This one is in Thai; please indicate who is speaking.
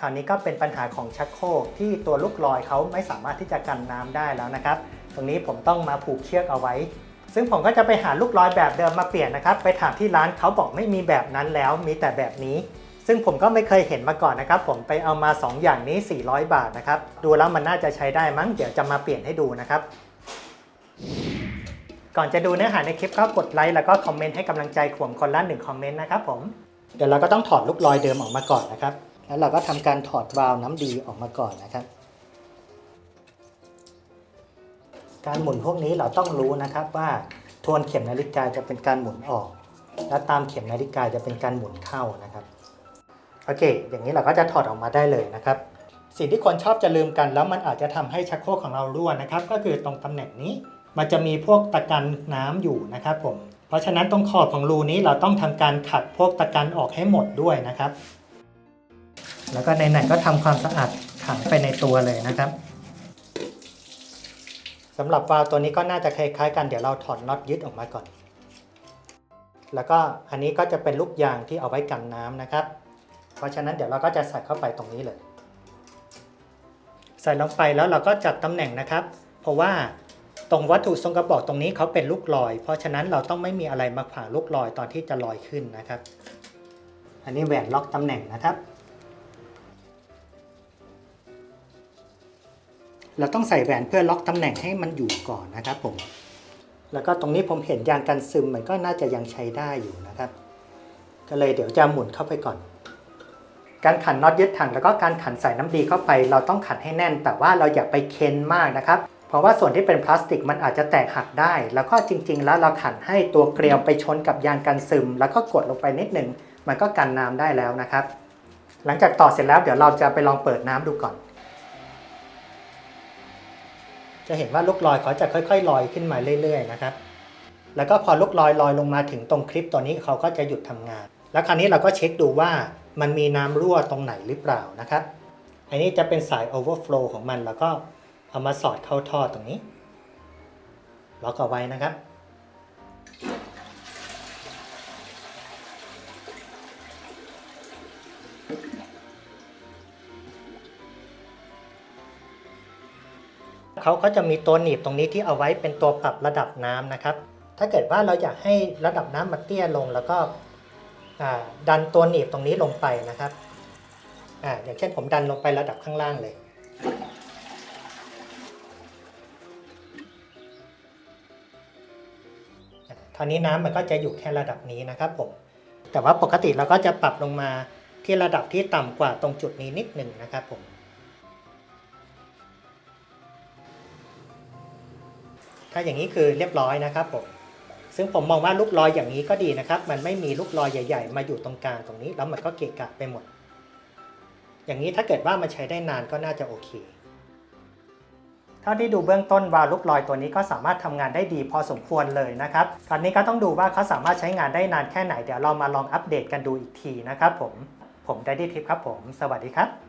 Speaker 1: คราวนี้ก็เป็นปัญหาของชักโครกที่ตัวลูกลอยเขาไม่สามารถที่จะกันน้ำได้แล้วนะครับ ตรงนี้ผมต้องมาผูกเชือกเอาไว้ ซึ่งผมก็จะไปหาลูกลอยแบบเดิมมาเปลี่ยนนะครับ ไปถามที่ร้านเขาบอกไม่มีแบบนั้นแล้วมีแต่แบบนี้ ซึ่งผมก็ไม่เคยเห็นมาก่อนนะครับ ผมไปเอามา 2 อย่างนี้ 400 บาทนะครับ ดูแล้วมันน่าจะใช้ได้มั้ง เดี๋ยวจะมาเปลี่ยนให้ดูนะครับ ก่อนจะดูเนื้อหาในคลิปก็กดไลค์แล้วก็คอมเมนต์ให้กำลังใจขวมคนละหนึ่งคอมเมนต์นะครับผม เดี๋ยวเราก็ต้องถอดลูกลอยเดิมออกมาก่อนนะครับ แล้วเราก็ทำการถอดวาล์วน้ำดีออกมาก่อนนะครับ การหมุนพวกนี้เราต้องรู้นะครับว่าทวนเข็มนาฬิกาจะเป็นการหมุนออก และตามเข็มนาฬิกาจะเป็นการหมุนเข้านะครับ โอเค อย่างนี้เราก็จะถอดออกมาได้เลยนะครับ สิ่งที่คนชอบจะลืมกันแล้วมันอาจจะทำให้ชักโครกของเรารั่วนะครับ ก็คือตรงตำแหน่งนี้ มันจะมีพวกตะกันน้ำอยู่นะครับผม เพราะฉะนั้นตรงขอบของรูนี้เราต้องทำการขัดพวกตะกันออกให้หมดด้วยนะครับ แล้วก็ในไหนๆก็ทำความสะอาดขังไปในตัวเลยนะครับสำหรับวาล์วตัวนี้ก็น่าจะคล้ายๆกันเดี๋ยวเราถอดน็อตยึดออกมาก่อน แล้วก็อันนี้ก็จะเป็นลูกยางที่เอาไว้กันน้ำนะครับ เพราะฉะนั้นเดี๋ยวเราก็จะใส่เข้าไปตรงนี้เลย ใส่ลงไปแล้วเราก็จัดตำแหน่งนะครับ เพราะว่าตรงวัตถุทรงกระบอกตรงนี้เขาเป็นลูกลอย เพราะฉะนั้นเราต้องไม่มีอะไรมาขวางลูกลอยตอนที่จะลอยขึ้นนะครับ อันนี้แหวนล็อกตำแหน่งนะครับ เราต้องใส่แหวนเพื่อล็อกตำแหน่งให้มันอยู่ก่อนนะครับผม แล้วก็ตรงนี้ผมเห็นยางกันซึมมันก็น่าจะยังใช้ได้อยู่นะครับ ก็เลยเดี๋ยวจะหมุนเข้าไปก่อน การขันน็อตยึดถังแล้วก็การขันใส่น้ำดีเข้าไป เราต้องขันให้แน่น แต่ว่าเราอย่าไปเค้นมากนะครับ เพราะว่าส่วนที่เป็นพลาสติกมันอาจจะแตกหักได้ แล้วก็จริง ๆ แล้วเราขันให้ตัวเกลียวไปชนกับยางกันซึม แล้วก็กดลงไปนิดหนึ่งมันก็กันน้ำได้แล้วนะครับ หลังจากต่อเสร็จแล้วเดี๋ยวเราจะไปลองเปิดน้ำดูก่อน จะเห็นว่าลูกลอยเขาจะค่อย ๆ ลอยขึ้นมาเรื่อย ๆ นะครับ แล้วก็พอลูกลอยลอยลงมาถึงตรงคลิปตัวนี้เขาก็จะหยุดทำงาน แล้วคราวนี้เราก็เช็คดูว่ามันมีน้ำรั่วตรงไหนหรือเปล่านะครับ อันนี้จะเป็นสาย overflow ของมัน แล้วก็เอามาสอดเข้าท่อตรงนี้ ล็อกเอาไว้นะครับ เขาก็จะมีตัวหนีบตรงนี้ที่เอาไว้เป็นตัวปรับระดับน้ำนะครับ ถ้าเกิดว่าเราอยากให้ระดับน้ำมันเตี้ยลงแล้วก็ดันตัวหนีบตรงนี้ลงไปนะครับออย่างเช่นผมดันลงไประดับข้างล่างเลยคราวนี้น้ำมันก็จะอยู่แค่ระดับนี้นะครับผม แต่ว่าปกติเราก็จะปรับลงมาที่ระดับที่ต่ำกว่าตรงจุดนี้นิดหนึ่งนะครับผม ถ้าอย่างนี้คือเรียบร้อยนะครับผมซึ่งผมมองว่าลูกลอยอย่างนี้ก็ดีนะครับ มันไม่มีลูกลอยใหญ่ ๆ มาอยู่ตรงกลางตรงนี้ แล้วมันก็เกะกะไปหมด อย่างนี้ถ้าเกิดว่ามันใช้ได้นานก็น่าจะโอเคเท่าที่ดูเบื้องต้นวาลูกลอยตัวนี้ก็สามารถทำงานได้ดีพอสมควรเลยนะครับคราวนี้ก็ต้องดูว่าเขาสามารถใช้งานได้นานแค่ไหน เดี๋ยวเรามาลองอัปเดตกันดูอีกทีนะครับผม ผมได้ดีทิปครับผม สวัสดีครับ